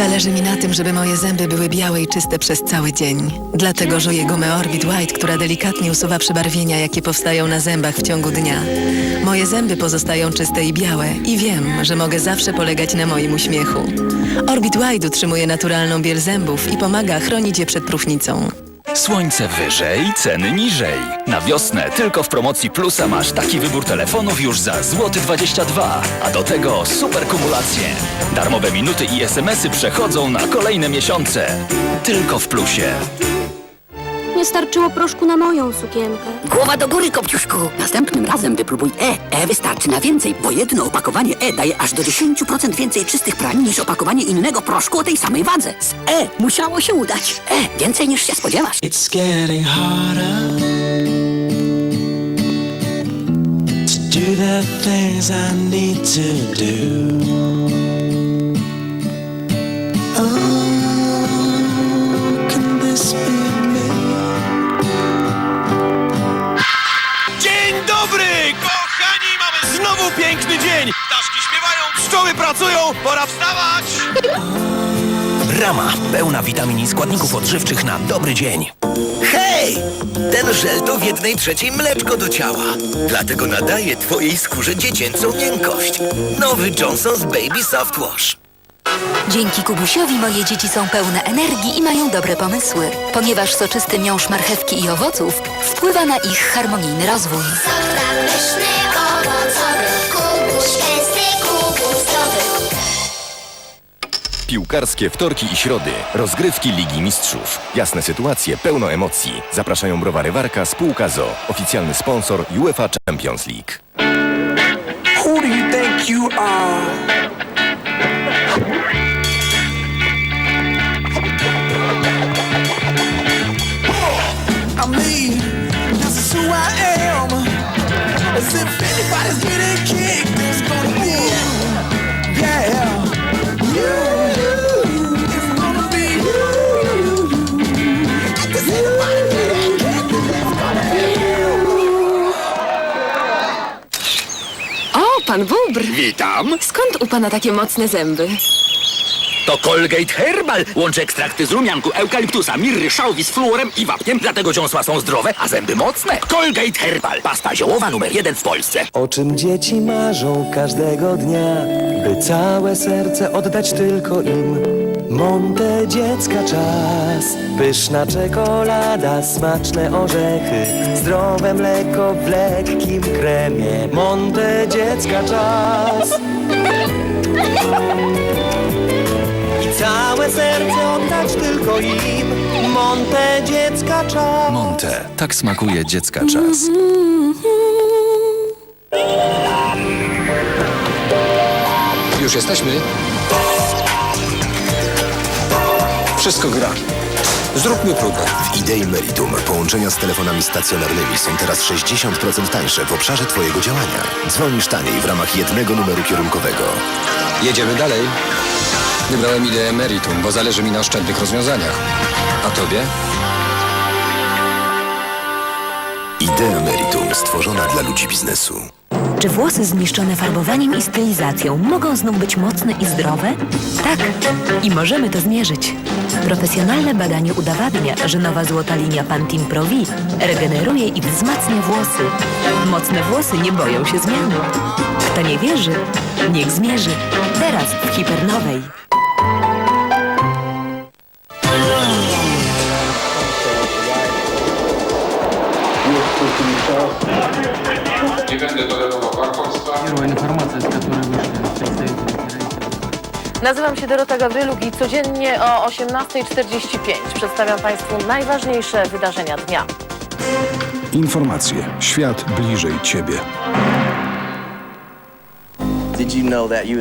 Zależy mi na tym, żeby moje zęby były białe i czyste przez cały dzień. Dlatego żuję gumę Orbit White, która delikatnie usuwa przebarwienia, jakie powstają na zębach w ciągu dnia. Moje zęby pozostają czyste i białe i wiem, że mogę zawsze polegać na moim uśmiechu. Orbit White utrzymuje naturalną biel zębów i pomaga chronić je przed próchnicą. Słońce wyżej, ceny niżej. Na wiosnę tylko w promocji Plusa masz taki wybór telefonów już za złoty 22, a do tego super kumulacje. Darmowe minuty i SMS-y przechodzą na kolejne miesiące. Tylko w Plusie. Nie starczyło proszku na moją sukienkę. Głowa do góry, Kopciuszku! Następnym razem wypróbuj E. E wystarczy na więcej, bo jedno opakowanie E daje aż do 10% więcej czystych prań niż opakowanie innego proszku o tej samej wadze. Z E musiało się udać. E, więcej niż się spodziewasz. It's getting harder to do the things I need to do. Piękny dzień! Ptaszki śpiewają, pszczoły pracują, pora wstawać! Rama pełna witamin i składników odżywczych na dobry dzień. Hej! Ten żel to w jednej trzeciej mleczko do ciała. Dlatego nadaje twojej skórze dziecięcą miękkość. Nowy Johnson's Baby Soft Wash. Dzięki Kubusiowi moje dzieci są pełne energii i mają dobre pomysły, ponieważ soczysty miąższ marchewki i owoców wpływa na ich harmonijny rozwój. Pyszny, owocowy, kubuś, gęsty, kubuś zdrowy. Piłkarskie wtorki i środy. Rozgrywki Ligi Mistrzów. Jasne sytuacje, pełno emocji. Zapraszają browary Warka, spółka ZO. Oficjalny sponsor UEFA Champions League. Who do you think you are? Mean, this is who I am. As if anybody's getting kicked, it's gonna be you. Yeah, you. It's gonna be you. Does anybody getting kicked? It's gonna be you. O, pan Bubr! Witam! Skąd u pana takie mocne zęby? To Colgate Herbal. Łączy ekstrakty z rumianku, eukaliptusa, mirry, szałwi z fluorem i wapniem. Dlatego dziąsła są zdrowe, a zęby mocne. Colgate Herbal. Pasta ziołowa numer jeden w Polsce. O czym dzieci marzą każdego dnia, by całe serce oddać tylko im. Monte dziecka czas, pyszna czekolada, smaczne orzechy, zdrowe mleko w lekkim kremie. Monte dziecka czas. Serce oddać tylko im. Monte dziecka czas. Monte. Tak smakuje dziecka czas. Już jesteśmy? Wszystko gra. Zróbmy próbę. W Idei Meritum połączenia z telefonami stacjonarnymi są teraz 60% tańsze w obszarze Twojego działania. Dzwonisz taniej w ramach jednego numeru kierunkowego. Jedziemy dalej. Wybrałem ideę Meritum, bo zależy mi na oszczędnych rozwiązaniach. A tobie? Idea Meritum stworzona dla ludzi biznesu. Czy włosy zniszczone farbowaniem i stylizacją mogą znów być mocne i zdrowe? Tak. I możemy to zmierzyć. Profesjonalne badanie udowadnia, że nowa złota linia Pantene Pro V regeneruje i wzmacnia włosy. Mocne włosy nie boją się zmiany. Kto nie wierzy, niech zmierzy. Teraz w Hipernowej. Nie będę tolerował kłamstwa. Nazywam się Dorota Gawryluk i codziennie o 18.45 przedstawiam Państwu najważniejsze wydarzenia dnia. Informacje. Świat bliżej ciebie. Did you know that you